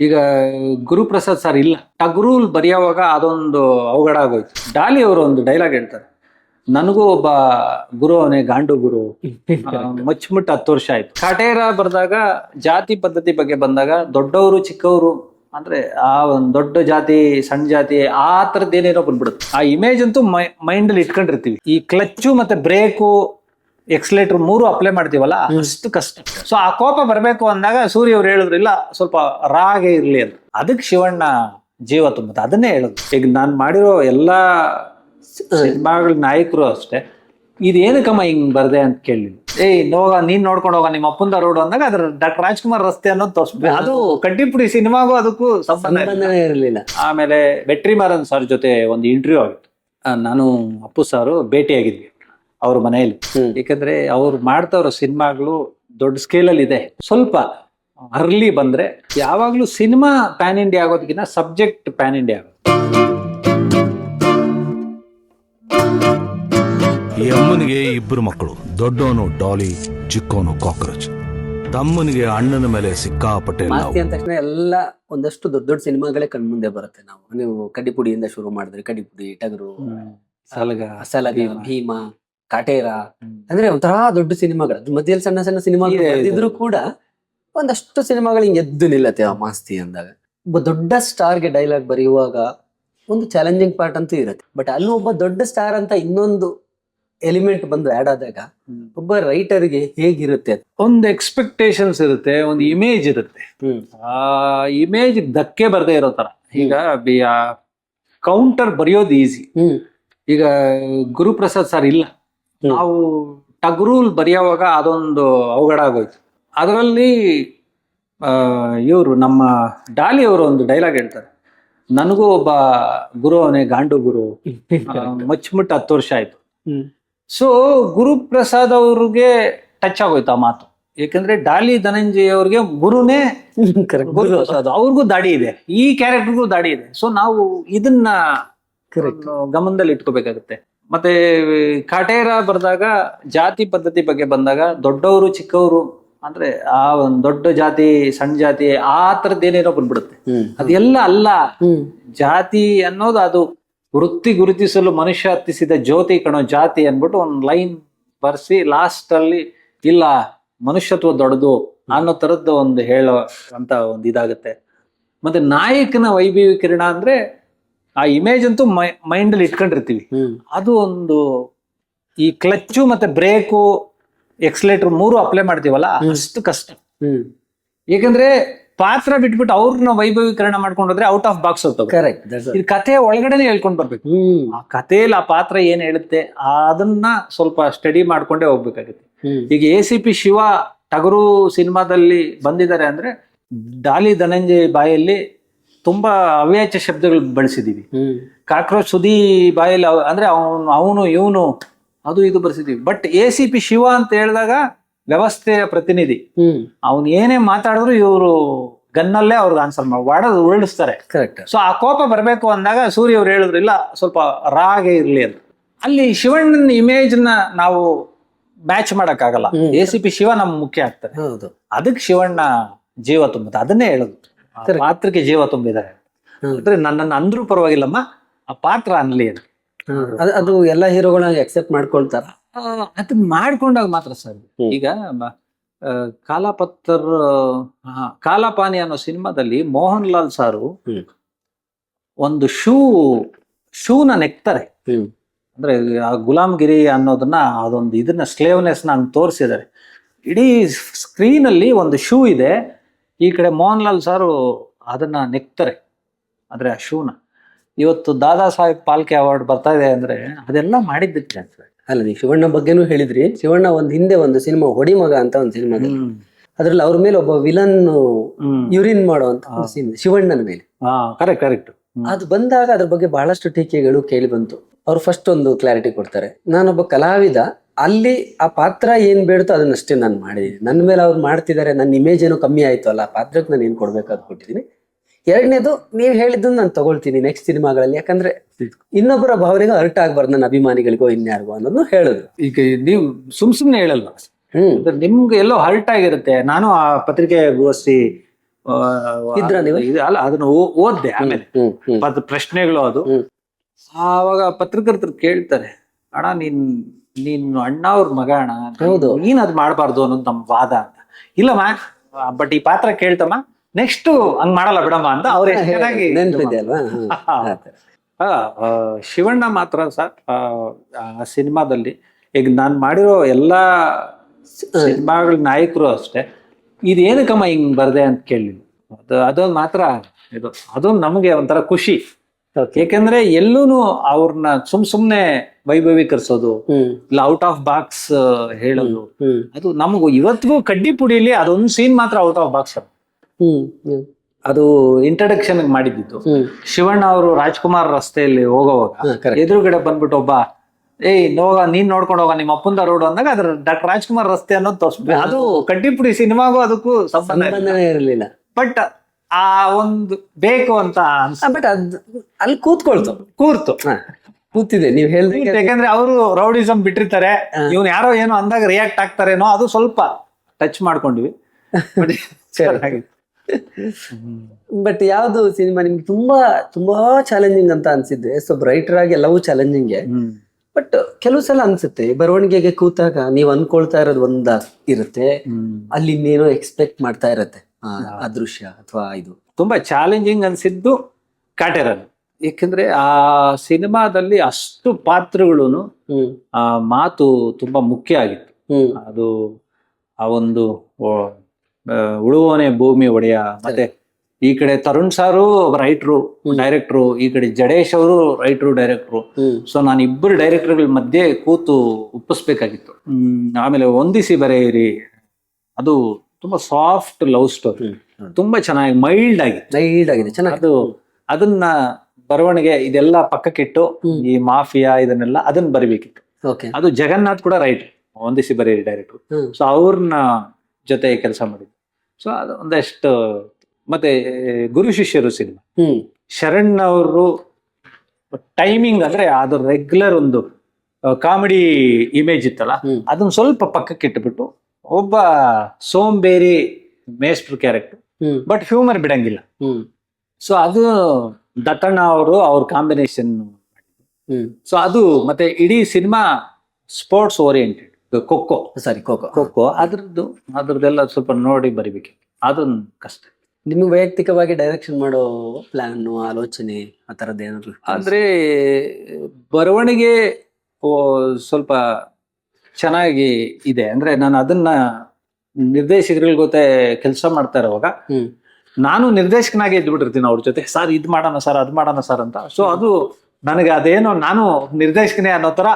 ಈಗ ಗುರುಪ್ರಸಾದ್ ಸರ್ ಇಲ್ಲ. ಟಗ್ರೂಲ್ ಬರೆಯೋವಾಗ ಅದೊಂದು ಅವಘಡ ಆಗೋಯ್ತು. ಡಾಲಿ ಅವರು ಒಂದು ಡೈಲಾಗ್ ಹೇಳ್ತಾರೆ. ನನಗೂ ಒಬ್ಬ ಗುರು ಅವನೇ ಗಾಂಡು ಗುರು. ಮಚ್ಚಿಮುಟ್ಟ ಹತ್ತು ವರ್ಷ ಆಯ್ತು. ಕಾಟೇರ ಬರೆದಾಗ ಜಾತಿ ಪದ್ಧತಿ ಬಗ್ಗೆ ಬಂದಾಗ ದೊಡ್ಡವರು ಚಿಕ್ಕವರು ಅಂದ್ರೆ ಆ ಒಂದು ದೊಡ್ಡ ಜಾತಿ ಸಣ್ಣ ಜಾತಿ ಆ ತರದ್ ಏನೇನೋ ಬಂದ್ಬಿಡುತ್ತೆ. ಆ ಇಮೇಜ್ ಅಂತೂ ಮೈಂಡ್ ಅಲ್ಲಿ ಇಟ್ಕೊಂಡಿರ್ತೀವಿ. ಈ ಕ್ಲಚ್ಚು ಮತ್ತೆ ಬ್ರೇಕು ಎಕ್ಸ್ಲೇಟರ್ ಮೂರು ಅಪ್ಲೈ ಮಾಡ್ತೀವಲ್ಲ ಅಷ್ಟು ಕಷ್ಟ. ಸೊ ಆ ಕೋಪ ಬರಬೇಕು ಅಂದಾಗ ಸೂರ್ಯ ಅವ್ರು ಹೇಳಿದ್ರು ಇಲ್ಲ ಸ್ವಲ್ಪ ರಾಗೆ ಇರಲಿ ಅಂತ. ಅದಕ್ಕೆ ಶಿವಣ್ಣ ಜೀವ ತುಂಬುತ್ತೆ ಅದನ್ನೇ ಹೇಳುದು ಈಗ ನಾನು ಮಾಡಿರೋ ಎಲ್ಲಾ ಸಿನಿಮಾಗಳ ನಾಯಕರು ಅಷ್ಟೇ ಇದೇನಕ್ಕಮ್ಮ ಹಿಂಗ್ ಬರ್ದೆ ಅಂತ ಕೇಳಿ ಏಯ್ ನೋಗ ನೀನ್ ನೋಡ್ಕೊಂಡು ಹೋಗ ನಿಮ್ಮ ಅಪ್ಪಂದ ರೋಡ್ ಅಂದಾಗ ಅದ್ರ ಡಾಕ್ಟರ್ ರಾಜ್ಕುಮಾರ್ ರಸ್ತೆ ಅನ್ನೋದು ತೋರಿಸ್ಬೇಕು ಅದು ಕಟ್ಟಿಪುಡಿ ಸಿನಿಮಾಗೂ ಅದಕ್ಕೂ ಸಂಬಂಧ ಇರಲಿಲ್ಲ. ಆಮೇಲೆ ಬೆಟ್ರಿ ಮಾರನ್ ಸರ್ ಜೊತೆ ಒಂದು ಇಂಟರ್ವ್ಯೂ ಆಗಿತ್ತು. ನಾನು ಅಪ್ಪು ಸಾರು ಭೇಟಿಯಾಗಿದ್ವಿ. ಅವ್ರ ಮನೆಯಲ್ಲಿ. ಯಾಕಂದ್ರೆ ಅವ್ರು ಮಾಡ್ತಾವ್ರ ಸಿನಿಮಾಗಳು ದೊಡ್ಡ ಸ್ಕೇಲಲ್ಲಿ ಇದೆ. ಸ್ವಲ್ಪ ಅರ್ಲಿ ಬಂದ್ರೆ ಯಾವಾಗ್ಲೂ ಸಿನಿಮಾ ಪ್ಯಾನ್ ಇಂಡಿಯಾ ಆಗೋದಕ್ಕಿಂತ ಸಬ್ಜೆಕ್ಟ್ ಪ್ಯಾನ್ ಇಂಡಿಯಾ ಆಗೋದು ಈ ಅಮ್ಮನಿಗೆ ಇಬ್ಬರು ಮಕ್ಕಳು ದೊಡ್ಡವನು ಡಾಲಿ ಚಿಕ್ಕವನು ಕಾಕ್ರೋಚ್ ತಮ್ಮನಿಗೆ ಅಣ್ಣನ ಮೇಲೆ ಸಿಕ್ಕಾಪಟ್ಟೆ ಮಾಸ್ತಿ ನಾವು ಅಂದ ತಕ್ಷಣ ಎಲ್ಲ ಒಂದಷ್ಟು ದೊಡ್ಡ ದೊಡ್ಡ ಸಿನಿಮಾಗಳೇ ಕಣ್ಮುಂದೆ ಬರುತ್ತೆ ನಾವು. ನೀವು ಕಡ್ಡಿಪುಡಿಯಿಂದ ಶುರು ಮಾಡಿದ್ರೆ ಕಡ್ಡಿಪುಡಿ ಟಗರು ಸಲಗ. ಸಲಗ ಭೀಮ. ಕಾಟೇರ ಅಂದ್ರೆ ಒಂಥರ ದೊಡ್ಡ ಸಿನಿಮಾಗಳು. ಅದ್ರ ಮಧ್ಯದಲ್ಲಿ ಸಣ್ಣ ಸಣ್ಣ ಸಿನಿಮಾಗಳು ಇದೆ, ಇದೆ. ಕೂಡ ಒಂದಷ್ಟು ಸಿನಿಮಾಗಳು ಹಿಂಗೆ ಎದ್ದು ನಿಲ್ಲತ್ತೆ ಆ ಮಾಸ್ತಿ ಅಂದಾಗ. ಒಬ್ಬ ದೊಡ್ಡ ಸ್ಟಾರ್ಗೆ ಡೈಲಾಗ್ ಬರೆಯುವಾಗ ಒಂದು ಚಾಲೆಂಜಿಂಗ್ ಪಾರ್ಟ್ ಅಂತೂ ಇರುತ್ತೆ. ಬಟ್ ಅಲ್ಲಿ ಒಬ್ಬ ದೊಡ್ಡ ಸ್ಟಾರ್ ಅಂತ ಇನ್ನೊಂದು ಎಲಿಮೆಂಟ್ ಬಂದು ಆಡ್ ಆದಾಗ ಒಬ್ಬ ರೈಟರ್ಗೆ ಹೇಗಿರುತ್ತೆ ಅದು? ಒಂದು ಎಕ್ಸ್ಪೆಕ್ಟೇಷನ್ಸ್ ಇರುತ್ತೆ ಒಂದು ಇಮೇಜ್ ಇರುತ್ತೆ. ಆ ಇಮೇಜ್ ಧಕ್ಕೆ ಬರದೇ ಇರೋ ತರ ಈಗ ಕೌಂಟರ್ ಬರೆಯೋದು ಈಸಿ ಹ್ಮ್. ಈಗ ಗುರುಪ್ರಸಾದ್ ಸರ್ ಇಲ್ಲ. ನಾವು ಟಗ್ರೂಲ್ ಬರೆಯುವಾಗ ಅದೊಂದು ಅವಘಡ ಆಗೋಯ್ತು. ಅದರಲ್ಲಿ ಇವರು ನಮ್ಮ ಡಾಲಿ ಅವರು ಒಂದು ಡೈಲಾಗ್ ಹೇಳ್ತಾರೆ. ನನಗೂ ಒಬ್ಬ ಗುರು ಅವನೇ ಗಾಂಡು ಗುರು. ಮಚ್ಮುಟ್ಟ ಮಚ್ಚಿಮುಟ್ಟ ಹತ್ತು ವರ್ಷ ಆಯ್ತು. ಸೊ ಗುರುಪ್ರಸಾದ್ ಅವ್ರಿಗೆ ಟಚ್ ಆಗೋಯ್ತು ಆ ಮಾತು. ಏಕೆಂದ್ರೆ ಡಾಲಿ ಧನಂಜಯ ಅವ್ರಿಗೆ ಗುರುನೇ ಗುರುಪ್ರಸಾದ್. ಅವ್ರಿಗೂ ದಾಡಿ ಇದೆ. ಈ ಕ್ಯಾರೆಕ್ಟರ್ಗೂ ದಾಡಿ ಇದೆ. ಸೊ ನಾವು ಇದನ್ನ ಕರೆಕ್ಟ್ ಗಮನದಲ್ಲಿ ಇಟ್ಕೋಬೇಕಾಗುತ್ತೆ. ಮತ್ತೆ ಕಾಟೇರ ಬರೆದಾಗ ಜಾತಿ ಪದ್ಧತಿ ಬಗ್ಗೆ ಬಂದಾಗ ದೊಡ್ಡವರು ಚಿಕ್ಕವರು ಅಂದ್ರೆ ಆ ಒಂದು ದೊಡ್ಡ ಜಾತಿ ಸಣ್ಣ ಜಾತಿ ಆ ತರದ್ ಏನೇನೋ ಬಂದ್ಬಿಡುತ್ತೆ. ಅದೆಲ್ಲ ಅಲ್ಲ. ಜಾತಿ ಅನ್ನೋದು ಅದು ವೃತ್ತಿ ಗುರುತಿಸಲು ಮನುಷ್ಯ ಹತ್ತಿಸಿದ ಜ್ಯೋತಿ ಕಣೋ ಜಾತಿ ಅನ್ಬಿಟ್ಟು ಒಂದು ಲೈನ್ ಬರ್ಸಿ ಲಾಸ್ಟ್ ಅಲ್ಲಿ ಇಲ್ಲ ಮನುಷ್ಯತ್ವ ದೊಡ್ಡದು ಅನ್ನೋ ತರದ್ದು ಒಂದು ಹೇಳೋ ಅಂತ ಒಂದು ಇದಾಗುತ್ತೆ. ಮತ್ತೆ ನಾಯಕನ ವೈಭವೀಕರಣ ಅಂದ್ರೆ ಆ ಇಮೇಜ್ ಅಂತೂ ಮೈಂಡ್ ಅಲ್ಲಿ ಇಟ್ಕೊಂಡಿರ್ತೀವಿ. ಅದು ಒಂದು ಈ ಕ್ಲಚ್ಚು ಮತ್ತೆ ಬ್ರೇಕು ಎಕ್ಸ್ಲೇಟರ್ ಮೂರು ಅಪ್ಲೈ ಮಾಡ್ತೀವಲ್ಲ ಅಷ್ಟು ಕಷ್ಟ. ಏಕೆಂದ್ರೆ ಪಾತ್ರ ಬಿಟ್ಬಿಟ್ಟು ಅವ್ರನ್ನ ವೈಭವೀಕರಣ ಮಾಡ್ಕೊಂಡ್ರೆ ಔಟ್ ಆಫ್ ಬಾಕ್ಸ್ ಹೋಗ್ತವೆ. ಕರೆಕ್ಟ್ ಇದು ಕಥೆ ಒಳಗಡೆನೆ ಹೇಳ್ಕೊಂಡ್ ಬರ್ಬೇಕು. ಆ ಕಥೆಯಲ್ಲಿ ಆ ಪಾತ್ರ ಏನ್ ಹೇಳುತ್ತೆ ಅದನ್ನ ಸ್ವಲ್ಪ ಸ್ಟಡಿ ಮಾಡ್ಕೊಂಡೇ ಹೋಗ್ಬೇಕಾಗುತ್ತೆ. ಈಗ ಎ ಸಿ ಪಿ ಶಿವ ಟಗರು ಸಿನಿಮಾದಲ್ಲಿ ಬಂದಿದ್ದಾರೆ ಅಂದ್ರೆ ಡಾಲಿ ಧನಂಜಯ್ ಬಾಯಲ್ಲಿ ತುಂಬಾ ಅವ್ಯಾಚ ಶಬ್ದಗಳು ಬಳಸಿದೀವಿ. ಕಾಕ್ರೋಚ್ ಸುದಿ ಬಾಯಲ್ಲಿ ಅಂದ್ರೆ ಅವನು ಅವನು ಇವನು ಅದು ಇದು ಬರ್ಸಿದೀವಿ. But A C P Shiva ಅಂತ ಹೇಳಿದಾಗ ವ್ಯವಸ್ಥೆಯ ಪ್ರತಿನಿಧಿ. ಅವನು ಏನೇ ಮಾತಾಡಿದ್ರು ಇವರು ಗನ್ನಲ್ಲೇ ಅವ್ರಿಗೆ ಆನ್ಸರ್ ಮಾಡಿ ವಾಡೋದು ಉರುಳಿಸ್ತಾರೆ. ಕರೆಕ್ಟ್ ಸೊ ಆ ಕೋಪ ಬರಬೇಕು ಅಂದಾಗ ಸೂರ್ಯ ಅವ್ರು ಹೇಳಿದ್ರು ಇಲ್ಲ ಸ್ವಲ್ಪ ರಾಗೆ ಇರಲಿ ಅಂತ. ಅಲ್ಲಿ ಶಿವಣ್ಣನ ಇಮೇಜ್ನ ನಾವು ಮ್ಯಾಚ್ ಮಾಡಕ್ಕಾಗಲ್ಲ. ಆಗಲ್ಲ ಎ ಸಿ ಪಿ ಶಿವ ನಮ್ ಮುಖ್ಯ ಆಗ್ತಾರೆ. ಹೌದು. ಅದಕ್ಕೆ ಶಿವಣ್ಣ ಜೀವ ತುಂಬುತ್ತೆ. ಅದನ್ನೇ ಹೇಳುದು. ಪಾತ್ರಕ್ಕೆ ಜೀವ ತುಂಬಿದ್ದಾರೆ. ಅಂದ್ರೆ ನನ್ನನ್ನು ಅಂದ್ರೂ ಪರವಾಗಿಲ್ಲಮ್ಮ ಆ ಪಾತ್ರ ಅನ್ಲಿ ಅದು. ಅದು ಎಲ್ಲ ಹೀರೋಗಳನ್ನ ಎಕ್ಸೆಪ್ಟ್ ಮಾಡ್ಕೊಳ್ತಾರ? ಅದನ್ನ ಮಾಡ್ಕೊಂಡಾಗ ಮಾತ್ರ ಸರ್. ಈಗ ಕಾಲಾಪತ್ತರ್ ಕಾಲಾಪಾನಿ ಅನ್ನೋ ಸಿನಿಮಾದಲ್ಲಿ ಮೋಹನ್ ಲಾಲ್ ಸಾರು ಒಂದು ಶೂ ಶೂನ ನೆಕ್ತಾರೆ. ಅಂದ್ರೆ ಆ ಗುಲಾಮ್ಗಿರಿ ಅನ್ನೋದನ್ನ ಅದೊಂದು ಇದನ್ನ ಸ್ಲೇವ್ನೆಸ್ನ ತೋರಿಸಿದ್ದಾರೆ. ಇಡೀ ಸ್ಕ್ರೀನ್ ಅಲ್ಲಿ ಒಂದು ಶೂ ಇದೆ. ಈ ಕಡೆ ಮೋಹನ್ ಲಾಲ್ ಸಾರು ಅದನ್ನ ನೆಕ್ತಾರೆ ಅಂದ್ರೆ ಆ ಶೂನ. ಇವತ್ತು ದಾದಾ ಸಾಹೇಬ್ ಪಾಲ್ಕೆ ಅವಾರ್ಡ್ ಬರ್ತಾ ಇದೆ ಅಂದ್ರೆ ಅದೆಲ್ಲ ಮಾಡಿದ್ದಕ್ಕೆ ಅನ್ಸುತ್ತೆ. ಅಲ್ಲ ನೀವು ಶಿವಣ್ಣ ಬಗ್ಗೆನೂ ಹೇಳಿದ್ರಿ ಶಿವಣ್ಣ ಒಂದ್ ಹಿಂದೆ ಒಂದು ಸಿನಿಮಾ ಹೊಡಿಮಗ ಅಂತ ಒಂದು ಸಿನಿಮಾ. ಅದ್ರಲ್ಲಿ ಅವ್ರ ಮೇಲೆ ಒಬ್ಬ ವಿಲನ್. ಯುರಿನ್ ಮಾಡುವಂತ ಶಿವಣ್ಣನ ಮೇಲೆ. ಕರೆಕ್ಟ್ ಕರೆಕ್ಟ್ ಅದು ಬಂದಾಗ ಅದ್ರ ಬಗ್ಗೆ ಬಹಳಷ್ಟು ಟೀಕೆಗಳು ಕೇಳಿ ಬಂತು. ಅವ್ರು ಫಸ್ಟ್ ಒಂದು ಕ್ಲಾರಿಟಿ ಕೊಡ್ತಾರೆ. ನಾನೊಬ್ಬ ಕಲಾವಿದ ಅಲ್ಲಿ ಆ ಪಾತ್ರ ಏನ್ ಬೇಡ್ತೋ ಅದನ್ನಷ್ಟೇ ನಾನು ಮಾಡಿದೀನಿ. ನನ್ನ ಮೇಲೆ ಅವ್ರು ಮಾಡ್ತಿದ್ದಾರೆ ನನ್ನ ಇಮೇಜ್ ಏನೋ ಕಮ್ಮಿ ಆಯ್ತು ಅಲ್ಲ ಆ ಪಾತ್ರಕ್ಕೆ ನಾನು ಏನ್ ಕೊಡ್ಬೇಕಾದ್ ಕೊಟ್ಟಿದ್ದೀನಿ ಎರಡನೇದು ನೀವು ಹೇಳಿದ್ದನ್ನು ನಾನು ತಗೊಳ್ತೀನಿ ನೆಕ್ಸ್ಟ್ ಸಿನಿಮಾಗಳಲ್ಲಿ. ಯಾಕಂದ್ರೆ ಇನ್ನೊಬ್ಬರ ಭಾವನೆಗೂ ಹರ್ಟ್ ಆಗ್ಬಾರ್ದು ನನ್ನ ಅಭಿಮಾನಿಗಳಿಗೋ ಇನ್ಯಾರಿಗೋ ಅನ್ನೋದನ್ನು ಹೇಳಿದ್ರು ಈಗ ನೀವು ಸುಮ್ ಸುಮ್ನೆ ಹೇಳಲ್ಲ. ನಿಮ್ಗೆ ಎಲ್ಲೋ ಹರ್ಟ್ ಆಗಿರುತ್ತೆ. ನಾನು ಆ ಪತ್ರಿಕೆ ಗೋಷ್ಠಿ ಇದ್ರಾ ನೀವು? ಅಲ್ಲ ಅದನ್ನ ಓದ್ದೆ ಆಮೇಲೆ. ಪ್ರಶ್ನೆಗಳು ಅದು. ಆವಾಗ ಪತ್ರಕರ್ತರು ಕೇಳ್ತಾರೆ ಅಣ್ಣ ನೀನ್ ನೀನ್ ಅಣ್ಣ ಅವ್ರ ಮಗ ಅಣ್ಣ. ಹೌದು. ನೀನ್ ಅದ್ ಮಾಡಬಾರ್ದು ಅನ್ನೋದು ನಮ್ ವಾದ ಅಂತ. ಇಲ್ಲಮ್ಮ ಬಟ್ ಈ ಪಾತ್ರ ಕೇಳ್ತಮ್ಮ. ನೆಕ್ಸ್ಟ್ ಹಂಗ್ ಮಾಡಲ್ಲ ಬಿಡಮ್ಮ ಅಂತ ಅವ್ರ ಚೆನ್ನಾಗಿ ನೆನ್ಪಿದೆ ಅಲ್ವಾ? ಶಿವಣ್ಣ ಮಾತ್ರ ಸರ್ ಆ, ಸಿನಿಮಾದಲ್ಲಿ ಈಗ ನಾನು ಮಾಡಿರೋ ಎಲ್ಲಾ ಸಿನಿಮಾಗಳ ನಾಯಕರು ಅಷ್ಟೇ. ಇದೇನಕ್ಕಮ್ಮ ಹಿಂಗ್ ಬರ್ದೆ ಅಂತ ಕೇಳಿಲ್ಲ ಅದು ಅದೊಂದು ಮಾತ್ರ ಇದು ಅದೊಂದು ನಮಗೆ ಒಂಥರ ಖುಷಿ. ಯಾಕಂದ್ರೆ ಎಲ್ಲೂನು ಅವ್ರನ್ನ ಸುಮ್ ಸುಮ್ನೆ ವೈಭವೀಕರಿಸೋದು ಇಲ್ಲ ಔಟ್ ಆಫ್ ಬಾಕ್ಸ್ ಹೇಳೋದು. ಅದು ನಮಗೂ ಇವತ್ತಿಗೂ ಕಡ್ಡಿ ಪುಡಿಲಿ ಅದೊಂದು ಸೀನ್ ಮಾತ್ರ ಔಟ್ ಆಫ್ ಬಾಕ್ಸ್ ಅದು. ಇಂಟ್ರಡಕ್ಷನ್ ಮಾಡಿದ್ದು ಶಿವಣ್ಣ ಅವರು ರಾಜ್ಕುಮಾರ್ ರಸ್ತೆಯಲ್ಲಿ ಹೋಗೋವಾಗ ಎದುರುಗಡೆ ಬಂದ್ಬಿಟ್ಟು ಒಬ್ಬ ಏಯ್ ನೋಗ ನೀನ್ ನೋಡ್ಕೊಂಡು ಹೋಗ ನಿಮ್ಮ ಅಪ್ಪಂದ ರೋಡ್ ಅಂದಾಗ ಅದ್ರ ಡಾಕ್ಟರ್ ರಾಜ್ಕುಮಾರ್ ರಸ್ತೆ ಅನ್ನೋದು ತೋರಿಸ್ಬೇಕು ಅದು ಕಡ್ಡಿಪುಡಿ ಸಿನಿಮಾಗೂ ಅದಕ್ಕೂ ಸಂಬಂಧ ಇರಲಿಲ್ಲ. ಬಟ್ ಆ ಒಂದು ಬೇಕು ಅಂತ ಅನ್ಸ ಬಟ್ ಅದ್ ಅಲ್ಲಿ ಕೂತ್ಕೊಳ್ತು. ಕೂರ್ತು. ಕೂತಿದೆ. ನೀವ್ ಹೇಳಿದ್ರೆ ಯಾಕಂದ್ರೆ ಅವರು ರೌಡಿಸಮ್ ಬಿಟ್ಟಿರ್ತಾರೆ. ಇವ್ನು ಯಾರೋ ಏನೋ ಅಂದಾಗ ರಿಯಾಕ್ಟ್ ಆಗ್ತಾರೇನೋ ಅದು ಸ್ವಲ್ಪ ಟಚ್ ಮಾಡ್ಕೊಂಡ್ವಿ. ಬಟ್ ಯಾವ್ದು ಸಿನಿಮಾ ನಿಮ್ಗೆ ತುಂಬಾ ತುಂಬಾ ಚಾಲೆಂಜಿಂಗ್ ಅಂತ ಅನ್ಸಿದ್ದೆ? ಸೊ ರೈಟರ್ ಆಗಿ ಎಲ್ಲವೂ ಚಾಲೆಂಜಿಂಗ್. ಬಟ್ ಕೆಲವು ಸಲ ಅನ್ಸುತ್ತೆ ಬರವಣಿಗೆಗೆ ಕೂತಾಗ ನೀವ್ ಅನ್ಕೊಳ್ತಾ ಇರೋದು ಒಂದ ಇರುತ್ತೆ. ಅಲ್ಲಿ ಇನ್ನೇನೋ ಎಕ್ಸ್ಪೆಕ್ಟ್ ಮಾಡ್ತಾ ಇರತ್ತೆ. ಆ, ಆ ದೃಶ್ಯ ಅಥವಾ ಇದು. ತುಂಬಾ ಚಾಲೆಂಜಿಂಗ್ ಅನ್ಸಿದ್ದು ಕಾಟೆರನ್ ಏಕೆಂದ್ರೆ ಆ ಸಿನಿಮಾದಲ್ಲಿ ಅಷ್ಟು ಪಾತ್ರಗಳು ಆ ಮಾತು ತುಂಬಾ ಮುಖ್ಯ ಆಗಿತ್ತು. ಅದು ಆ ಒಂದು ಉಳುವನೆ ಭೂಮಿ ಒಡೆಯ ಮತ್ತೆ ಈ ಕಡೆ ತರುಣ್ ಸಾರು ರೈಟ್ರು ಡೈರೆಕ್ಟ್ರು ಈ ಕಡೆ ಜಡೇಶ್ ಅವರು ರೈಟ್ರು ಡೈರೆಕ್ಟ್ರು. ಸೊ ನಾನು ಇಬ್ಬರು ಡೈರೆಕ್ಟರ್ಗಳ ಮಧ್ಯೆ ಕೂತು ಒಪ್ಪಿಸ್ಬೇಕಾಗಿತ್ತು. ಹ್ಮ್, ಆಮೇಲೆ ಒಂದಿಸಿ ಬರೆಯಿರಿ. ಅದು ತುಂಬಾ ಸಾಫ್ಟ್ ಲವ್ ಸ್ಟೋರಿ ತುಂಬಾ ಚೆನ್ನಾಗಿ ಮೈಲ್ಡ್ ಆಗಿ. ಮೈಲ್ಡ್ ಆಗಿದೆ ಚೆನ್ನಾಗಿ ಅದು ಅದನ್ನ ಬರವಣಿಗೆ ಇದೆಲ್ಲ ಪಕ್ಕಕ್ಕಿಟ್ಟು. ಈ ಮಾಫಿಯಾ ಇದನ್ನೆಲ್ಲ ಅದನ್ನ ಬರಿಬೇಕಿತ್ತು. ಅದು ಜಗನ್ನಾಥ್ ಕೂಡ ರೈಟ್ ಒಂದಿಸಿ ಬರೀ ಡೈರೆಕ್ಟರ್ ಹ್ಮ್. ಸೊ ಅವ್ರನ್ನ ಜೊತೆ ಕೆಲಸ ಮಾಡಿದ್ವಿ ಸೊ ಅದು ಒಂದಷ್ಟು ಮತ್ತೆ ಗುರು ಶಿಷ್ಯರು ಸಿನಿಮಾ. ಶರಣ್ ಅವರು ಟೈಮಿಂಗ್ ಅಂದ್ರೆ ಅದು ರೆಗ್ಯುಲರ್ ಒಂದು ಕಾಮಿಡಿ ಇಮೇಜ್ ಇತ್ತಲ್ಲ ಅದನ್ನ ಸ್ವಲ್ಪ ಪಕ್ಕಕ್ಕೆ ಇಟ್ಬಿಟ್ಟು ಒಬ್ಬ ಸೋಂಬೇರಿ ಮೇಸ್ಟ್ರು ಕ್ಯಾರೆಕ್ಟರ್ ಬಟ್ ಹ್ಯೂಮರ್ ಬಿಡಂಗಿಲ್ಲ. ಸೊ ಅದು ದತ್ತಣ್ಣ ಅವರು ಅವ್ರ ಕಾಂಬಿನೇಷನ್ ಸೊ ಅದು ಮತ್ತೆ ಇಡೀ cinema sports oriented kho kho. Sorry kho kho. Kho kho. ಅದ್ರದ್ದು ಅದ್ರದ್ದೆಲ್ಲ ಸ್ವಲ್ಪ ನೋಡಿ ಬರಿಬೇಕು ಅದೊಂದು ಕಷ್ಟ. ನಿಮ್ಗೆ ವೈಯಕ್ತಿಕವಾಗಿ ಡೈರೆಕ್ಷನ್ ಮಾಡೋ ಪ್ಲಾನ್ ಆಲೋಚನೆ ಆ ಥರದ್ದು ಏನಾದ್ರು ಅಂದ್ರೆ ಬರವಣಿಗೆ ಸ್ವಲ್ಪ ಚೆನ್ನಾಗಿ ಇದೆ. ಅಂದ್ರೆ ನಾನು ಅದನ್ನ ನಿರ್ದೇಶಕರ ಜೊತೆ ಕೆಲಸ ಮಾಡ್ತಾ ಇರೋವಾಗ ನಾನು ನಿರ್ದೇಶಕನಾಗಿ ಇದ್ಬಿಟ್ಟಿರ್ತೀನಿ ಅವ್ರ ಜೊತೆ. ಸರ್ ಇದ್ ಮಾಡೋಣ ಸರ್ ಅದ್ ಮಾಡೋಣ ಸರ್ ಅಂತ. ಸೊ ಅದು ನನಗೆ ಅದೇನೋ ನಾನು ನಿರ್ದೇಶಕನೇ ಅನ್ನೋ ತರ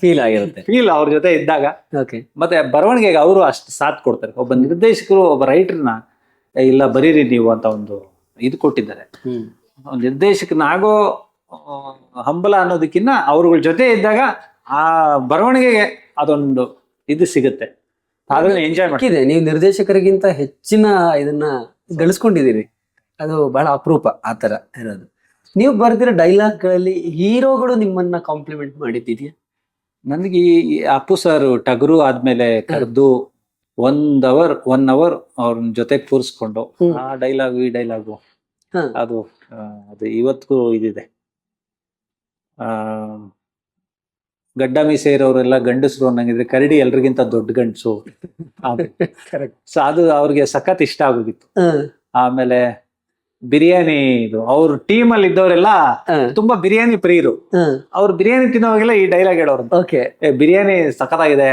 ಫೀಲ್ ಆಗಿರುತ್ತೆ. ಫೀಲ್ ಅವ್ರ ಜೊತೆ ಇದ್ದಾಗ. ಓಕೆ ಮತ್ತೆ ಬರವಣಿಗೆಗೆ ಅವರು ಅಷ್ಟು ಸಾಥ್ ಕೊಡ್ತಾರೆ. ಒಬ್ಬ ನಿರ್ದೇಶಕರು ಒಬ್ಬ ರೈಟರ್ನ ಇಲ್ಲ ಬರೀರಿ ನೀವು ಅಂತ ಒಂದು ಇದು ಕೊಟ್ಟಿದ್ದಾರೆ. ನಿರ್ದೇಶಕನಾಗೋ ಹಂಬಲ ಅನ್ನೋದಕ್ಕಿಂತ ಅವ್ರಗಳ ಜೊತೆ ಇದ್ದಾಗ ಆ ಬರವಣಿಗೆಗೆ ಅದೊಂದು ಇದು ಸಿಗುತ್ತೆ. ಅದನ್ನ ಎಂಜಾಯ್ ಮಾಡಿ ಇದೆ ನೀವು ನಿರ್ದೇಶಕರಿಗಿಂತ ಹೆಚ್ಚಿನ ಇದನ್ನ ಗಳಿಸ್ಕೊಂಡಿದ್ದೀರಿ. ಅದು ಬಹಳ ಅಪರೂಪ ಆ ತರ ಇರೋದು. ನೀವು ಬರ್ದಿರೋ ಡೈಲಾಗ್ಗಳಲ್ಲಿ ಹೀರೋಗಳು ನಿಮ್ಮನ್ನ ಕಾಂಪ್ಲಿಮೆಂಟ್ ಮಾಡಿದ್ದೀರಿ ನನಗೆ ಈ ಅಪ್ಪು ಸರ್ ಟಗರು ಆದ್ಮೇಲೆ ಕರೆದು ಒಂದ್ ಅವರ್ ಒನ್ ಅವರ್ ಅವ್ರ ಜೊತೆ ಕೂರಿಸ್ಕೊಂಡು ಆ ಡೈಲಾಗ್ ಈ ಡೈಲಾಗು. ಅದು ಆ, ಅದು ಇವತ್ತಿಗೂ ಇದಿದೆ. ಆ ಗಡ್ಡ ಮೀಸೆ ಇರೋರೆಲ್ಲ ಗಂಡಸರು ಅನ್ನಂಗಿದ್ರೆ ಕರಡಿ ಎಲ್ರಿಗಿಂತ ದೊಡ್ಡ ಗಂಡಸು. ಕರೆಕ್ಟ್ ಸೊ ಅದು ಅವ್ರಿಗೆ ಸಖತ್ ಇಷ್ಟ ಆಗೋಗಿತ್ತು. ಆಮೇಲೆ ಬಿರಿಯಾನಿ ಇದು ಅವ್ರ ಟೀಮ್ ಅಲ್ಲಿ ಇದ್ದವರೆಲ್ಲ ತುಂಬಾ ಬಿರಿಯಾನಿ ಪ್ರಿಯರು. ಅವ್ರು ಬಿರಿಯಾನಿ ತಿನ್ನೋವಾಗೆಲ್ಲ ಈ ಡೈಲಾಗ್ ಹೇಳೋರು ಏ ಬಿರಿಯಾನಿ ಸಖತ್ತಾಗಿದೆ.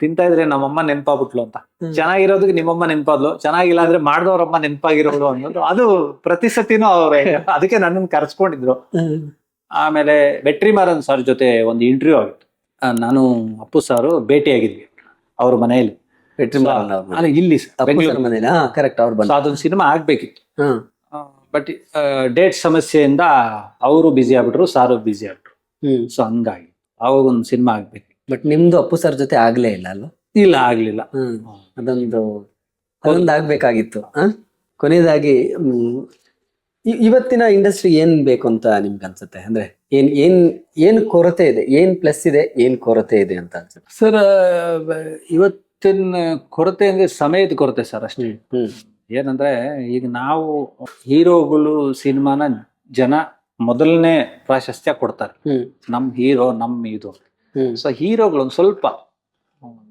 ತಿಂತಾ ಇದ್ರೆ ನಮ್ಮಮ್ಮ ನೆನಪಾಗ್ಬಿಟ್ಲು ಅಂತ. ಚೆನ್ನಾಗಿರೋದಕ್ಕೆ ನಿಮ್ಮಮ್ಮ ನೆನಪಾದ್ಲು ಚೆನ್ನಾಗಿಲ್ಲ ಅಂದ್ರೆ ಮಾಡ್ದವ್ರಮ್ಮ ನೆನಪಾಗಿರೋಳು ಅನ್ನೋದು. ಅದು ಪ್ರತಿ ಸತಿನೂ ಅವ್ರೆ ಅದಕ್ಕೆ ನನ್ನನ್ನು ಕರ್ಸ್ಕೊಂಡಿದ್ರು. ಆಮೇಲೆ ವೆಟ್ರಿಮಾರನ್ ಸರ್ ಜೊತೆ ಒಂದು ಇಂಟರ್ವ್ಯೂ ಆಗಿತ್ತು. ಆ, ನಾನು ಅಪ್ಪು ಸಾರು ಭೇಟಿಯಾಗಿದ್ವಿ. ಅವ್ರ ಮನೆಯಲ್ಲಿ. ಅಲ್ಲ ಇಲ್ಲಿ sir, ಬೆಂಗಳೂರು. ಮನೇಲಿ ಕರೆಕ್ಟ್ ಅವ್ರು So, ಬಂದ ಅದೊಂದು ಸಿನಿಮಾ ಆಗ್ಬೇಕಿತ್ತು. ಬಟ್ ಡೇಟ್ ಸಮಸ್ಯೆಯಿಂದ ಅವರು ಬಿಸಿ ಆಗ್ಬಿಟ್ರು ಸಾರು ಬಿಸಿ ಆಗ್ಬಿಟ್ರು. ಹ್ಮ್. ಸೊ ಹಂಗಾಗಿ ಅವಾಗ ಒಂದು ಸಿನಿಮಾ ಆಗ್ಬೇಕು. ಬಟ್ ನಿಮ್ದು ಅಪ್ಪು ಸರ್ ಜೊತೆ ಆಗ್ಲೇ ಇಲ್ಲ ಅಲ್ವಾ? ಇಲ್ಲ ಆಗ್ಲಿಲ್ಲ. ಹ್ಮ್. ಅದೊಂದು ಅದೊಂದು ಆಗ್ಬೇಕಾಗಿತ್ತು. ಆ? ಕೊನೆಯದಾಗಿ ಇವತ್ತಿನ ಇಂಡಸ್ಟ್ರಿ ಏನ್ ಬೇಕು ಅಂತ ನಿಮ್ಗೆ ಅನ್ಸುತ್ತೆ? ಅಂದ್ರೆ ಏನ್ ಏನ್ ಏನ್ ಕೊರತೆ ಇದೆ? ಏನ್ ಪ್ಲಸ್ ಇದೆ? ಏನ್ ಕೊರತೆ ಇದೆ ಅಂತ ಅನ್ಸುತ್ತೆ? ಸರ್ ಇವತ್ತಿನ ಕೊರತೆ ಅಂದ್ರೆ ಸಮಯದ ಕೊರತೆ ಸರ್ ಅಷ್ಟೇ. ಏನಂದ್ರೆ ಈಗ ನಾವು ಹೀರೋಗಳು ಸಿನಿಮಾನ ಜನ ಮೊದಲನೇ ಪ್ರಾಶಸ್ತ್ಯ ಕೊಡ್ತಾರೆ. ನಮ್ ಹೀರೋ ನಮ್ ಇದು. ಸೊ ಹೀರೋಗಳು ಒಂದ್ ಸ್ವಲ್ಪ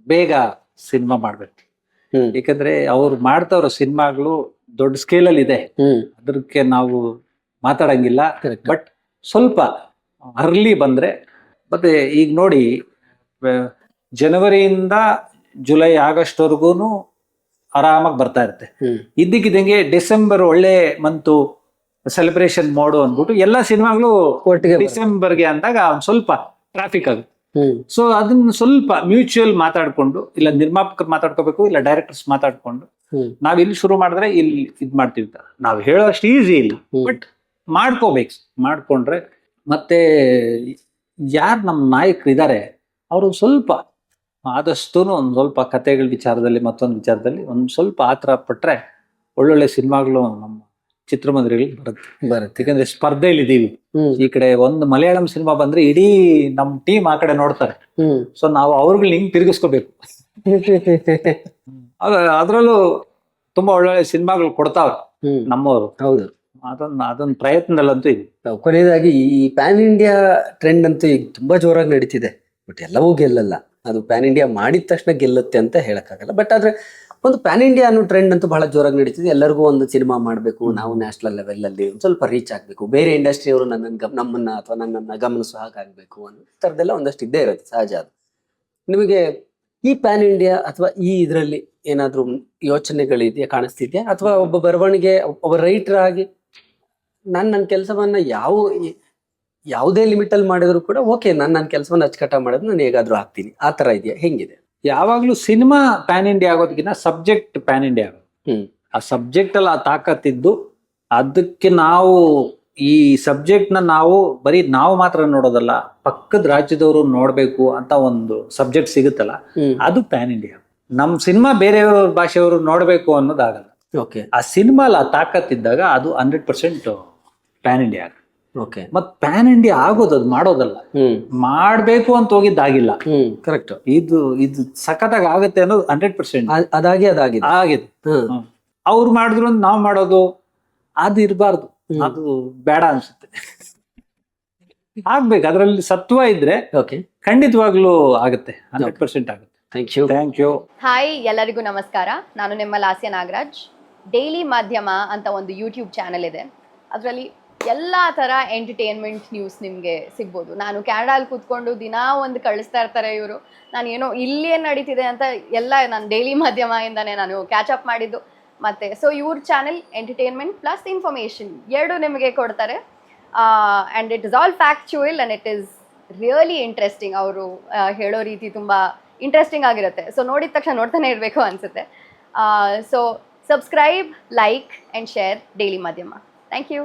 ಬೇಗ ಸಿನಿಮಾ ಮಾಡ್ಬೇಕು. ಯಾಕಂದ್ರೆ ಅವ್ರು ಮಾಡ್ತಾವ್ರ ಸಿನಿಮಾಗಳು ದೊಡ್ಡ ಸ್ಕೇಲಲ್ಲಿ ಇದೆ. ಅದಕ್ಕೆ ನಾವು ಮಾತಾಡಂಗಿಲ್ಲ. ಬಟ್ ಸ್ವಲ್ಪ ಅರ್ಲಿ ಬಂದ್ರೆ ಮತ್ತೆ ಈಗ ನೋಡಿ ಜನವರಿಯಿಂದ ಜುಲೈ ಆಗಸ್ಟ್ ವರ್ಗೂನು ಆರಾಮಾಗಿ ಬರ್ತಾ ಇರುತ್ತೆ. ಇದ್ದಕ್ಕಿದ್ದಂಗೆ ಡಿಸೆಂಬರ್ ಒಳ್ಳೆ ಮಂತು ಸೆಲೆಬ್ರೇಷನ್ ಮಾಡು ಅಂದ್ಬಿಟ್ಟು ಎಲ್ಲ ಸಿನಿಮಾಗಳು ಒಟ್ಟಿಗೆ. ಡಿಸೆಂಬರ್ಗೆ ಅಂದಾಗ ಒಂದು ಸ್ವಲ್ಪ ಟ್ರಾಫಿಕ್ ಆಗುತ್ತೆ. ಸೊ ಅದನ್ನ ಸ್ವಲ್ಪ ಮ್ಯೂಚುವಲ್ ಮಾತಾಡ್ಕೊಂಡು ಇಲ್ಲ ನಿರ್ಮಾಪಕರು ಮಾತಾಡ್ಕೋಬೇಕು ಇಲ್ಲ ಡೈರೆಕ್ಟರ್ಸ್ ಮಾತಾಡ್ಕೊಂಡು ನಾವ್ ಇಲ್ಲಿ ಶುರು ಮಾಡಿದ್ರೆ ಇಲ್ಲಿ ಇದ್ ಮಾಡ್ತೀವಿ. ನಾವ್ ಹೇಳೋಷ್ಟು ಈಸಿ ಇಲ್ಲ. ಬಟ್ ಮಾಡ್ಕೋಬೇಕು. ಮಾಡ್ಕೊಂಡ್ರೆ ಮತ್ತೆ ಯಾರು ನಮ್ಮ ನಾಯಕರು ಇದ್ದಾರೆ ಅವರು ಸ್ವಲ್ಪ ಆದಷ್ಟು ಒಂದು ಸ್ವಲ್ಪ ಕಥೆಗಳ ವಿಚಾರದಲ್ಲಿ ಮತ್ತೊಂದು ವಿಚಾರದಲ್ಲಿ ಒಂದು ಸ್ವಲ್ಪ ಆತರ ಪಟ್ರೆ ಒಳ್ಳೊಳ್ಳೆ ಸಿನಿಮಾಗಳು ನಮ್ಮ ಚಿತ್ರಮಂದಿರಗಳಿಗೆ ಬರುತ್ತೆ. ಬರುತ್ತೆ. ಯಾಕಂದ್ರೆ ಸ್ಪರ್ಧೆಯಲ್ಲಿ ಇದೀವಿ. ಈ ಕಡೆ ಒಂದು ಮಲಯಾಳಂ ಸಿನಿಮಾ ಬಂದ್ರೆ ಇಡೀ ನಮ್ ಟೀಮ್ ಆ ಕಡೆ ನೋಡ್ತಾರೆ. ಸೊ ನಾವು ಅವ್ರುಗಳ್ ಹಿಂಗ್ ತಿರುಗಿಸ್ಕೋಬೇಕು. ಅದ್ರಲ್ಲೂ ತುಂಬಾ ಒಳ್ಳೊಳ್ಳೆ ಸಿನಿಮಾಗಳು ಕೊಡ್ತಾವ್ರೆ ನಮ್ಮವರು. ಹೌದು. ಅದನ್ನ ಅದನ್ನ ಪ್ರಯತ್ನದಲ್ಲಂತೂ ಇದೆ ನಾವು ಕೊನೆಯದಾಗಿ ಈ ಪ್ಯಾನ್ ಇಂಡಿಯಾ ಟ್ರೆಂಡ್ ಅಂತೂ ಈಗ ತುಂಬಾ ಜೋರಾಗಿ ನಡೀತಿದೆ. ಬಟ್ ಎಲ್ಲವೂ ಗೆಲ್ಲಲ್ಲ. ಅದು ಪ್ಯಾನ್ ಇಂಡಿಯಾ ಮಾಡಿದ ತಕ್ಷಣ ಗೆಲ್ಲುತ್ತೆ ಅಂತ ಹೇಳಕ್ಕಾಗಲ್ಲ. ಬಟ್ ಆದ್ರೆ ಒಂದು ಪ್ಯಾನ್ ಇಂಡಿಯಾ ಅನ್ನೋ ಟ್ರೆಂಡ್ ಅಂತೂ ಬಹಳ ಜೋರಾಗಿ ನಡೀತಿದೆ. ಎಲ್ಲರಿಗೂ ಒಂದು ಸಿನಿಮಾ ಮಾಡಬೇಕು. ನಾವು ನ್ಯಾಷನಲ್ ಲೆವೆಲ್ ಅಲ್ಲಿ ಒಂದ್ ಸ್ವಲ್ಪ ರೀಚ್ ಆಗಬೇಕು. ಬೇರೆ ಇಂಡಸ್ಟ್ರಿಯವರು ನನ್ನನ್ನು ಗಮ್ ನಮ್ಮನ್ನ ಅಥವಾ ನನ್ನ ಗಮನಿಸೋ ಹಾಗಾಗಬೇಕು ಅನ್ನೋ ಥರದ್ದೆಲ್ಲ ಒಂದಷ್ಟು ಇದ್ದೇ ಇರುತ್ತೆ. ಸಹಜ ಅದು. ನಿಮಗೆ ಈ ಪ್ಯಾನ್ ಇಂಡಿಯಾ ಅಥವಾ ಈ ಇದರಲ್ಲಿ ಏನಾದರೂ ಯೋಚನೆಗಳಿದೆಯಾ ಕಾಣಿಸ್ತಿದ್ಯಾ? ಅಥವಾ ಒಬ್ಬ ಬರವಣಿಗೆ ಒಬ್ಬ ರೈಟರ್ ಆಗಿ ನಾನು ನನ್ನ ಕೆಲಸವನ್ನ ಯಾವ ಯಾವುದೇ ಲಿಮಿಟಲ್ಲಿ ಮಾಡಿದ್ರು ಕೂಡ ಓಕೆ ನಾನು ನನ್ನ ಕೆಲಸವನ್ನು ಅಚ್ಚುಕಟ್ಟ ಮಾಡೋದು ನಾನು ಹೇಗಾದರೂ ಹಾಕ್ತೀನಿ. ಆ ಥರ ಇದೆಯಾ? ಹೆಂಗಿದೆ? ಯಾವಾಗಲೂ ಸಿನಿಮಾ ಪ್ಯಾನ್ ಇಂಡಿಯಾ ಆಗೋದಕ್ಕಿಂತ ಸಬ್ಜೆಕ್ಟ್ ಪ್ಯಾನ್ ಇಂಡಿಯಾ ಆಗೋದು ಆ ಸಬ್ಜೆಕ್ಟ್ ಅಲ್ಲಿ ಆ ತಾಕತ್ತಿದ್ದು ಅದಕ್ಕೆ ನಾವು ಈ ಸಬ್ಜೆಕ್ಟ್ನ ನಾವು ಬರೀ ನಾವು ಮಾತ್ರ ನೋಡೋದಲ್ಲ ಪಕ್ಕದ ರಾಜ್ಯದವರು ನೋಡ್ಬೇಕು ಅಂತ ಒಂದು ಸಬ್ಜೆಕ್ಟ್ ಸಿಗುತ್ತಲ್ಲ ಅದು ಪ್ಯಾನ್ ಇಂಡಿಯಾ ನಮ್ ಸಿನಿಮಾ ಬೇರೆಯವ್ರ ಭಾಷೆಯವರು ನೋಡ್ಬೇಕು ಅನ್ನೋದಾಗಲ್ಲ. ಓಕೆ ಆ ಸಿನಿಮಾ ತಾಕತ್ ತಾಕತ್ತಿದ್ದಾಗ ಅದು hundred percent pan India okay ಮತ್ ಪ್ಯಾನ್ ಇಂಡಿಯಾ ಆಗೋದು ಅದು ಮಾಡೋದಲ್ಲ. ಮಾಡಬೇಕು ಅಂತ ಹೋಗಿದ್ದಾಗಿಲ್ಲ. ಕರೆಕ್ಟ್ ಇದು ಇದು ಸಖತ್ತಾಗಿ ಆಗುತ್ತೆ ಅನ್ನೋದು ಹಂಡ್ರೆಡ್ ಪರ್ಸೆಂಟ್ ಅದಾಗಿ ಅದಾಗಿದೆ. ಆಗಿದೆ. ಅವ್ರು ಮಾಡಿದ್ರು ನಾವು ಮಾಡೋದು ಅದು ಇರಬಾರ್ದು. ಅದು ಬೇಡ ಅನ್ಸುತ್ತೆ. ಆಗ್ಬೇಕು ಅದ್ರಲ್ಲಿ ಸತ್ವ ಇದ್ರೆ ಓಕೆ ಖಂಡಿತವಾಗ್ಲೂ ಆಗುತ್ತೆ ಹಂಡ್ರೆಡ್ ಪರ್ಸೆಂಟ್ ಆಗುತ್ತೆ. Thank you thank you hi ಎಲ್ಲರಿಗೂ ನಮಸ್ಕಾರ. ನಾನು ನಿಮ್ಮ ಲಾಸ್ಯ ನಾಗರಾಜ್. ಡೈಲಿ ಮಾಧ್ಯಮ ಅಂತ ಒಂದು ಯೂಟ್ಯೂಬ್ ಚಾನಲ್ ಇದೆ. ಅದರಲ್ಲಿ ಎಲ್ಲ ತರ ಎಂಟರ್ಟೈನ್ಮೆಂಟ್ ನ್ಯೂಸ್ ನಿಮಗೆ ಸಿಗ್ಬೋದು. ನಾನು ಕ್ಯಾನಡಾಲ್ಲಿ ಕೂತ್ಕೊಂಡು ದಿನಾ ಒಂದು ಕಳಿಸ್ತಾ ಇರ್ತಾರೆ ಇವರು. ನಾನು ಏನೋ ಇಲ್ಲಿ ಏನು ನಡೀತಿದೆ ಅಂತ ಎಲ್ಲ ನಾನು ಡೈಲಿ ಮಾಧ್ಯಮದಿಂದನೇ ನಾನು ಕ್ಯಾಚ್ ಅಪ್ ಮಾಡಿದ್ದು. ಮತ್ತು ಸೊ ಇವ್ರ ಚಾನೆಲ್ ಎಂಟರ್ಟೈನ್ಮೆಂಟ್ ಪ್ಲಸ್ ಇನ್ಫಾರ್ಮೇಷನ್ ಎರಡು ನಿಮಗೆ ಕೊಡ್ತಾರೆ. And it is all factual and it is really interesting ಅವರು ಹೇಳೋ ರೀತಿ ತುಂಬ ಇಂಟ್ರೆಸ್ಟಿಂಗ್ ಆಗಿರುತ್ತೆ. ಸೊ ನೋಡಿದ ತಕ್ಷಣ ನೋಡ್ತಾನೆ ಇರಬೇಕು ಅನಿಸುತ್ತೆ. So subscribe like and share daily Madhyama thank you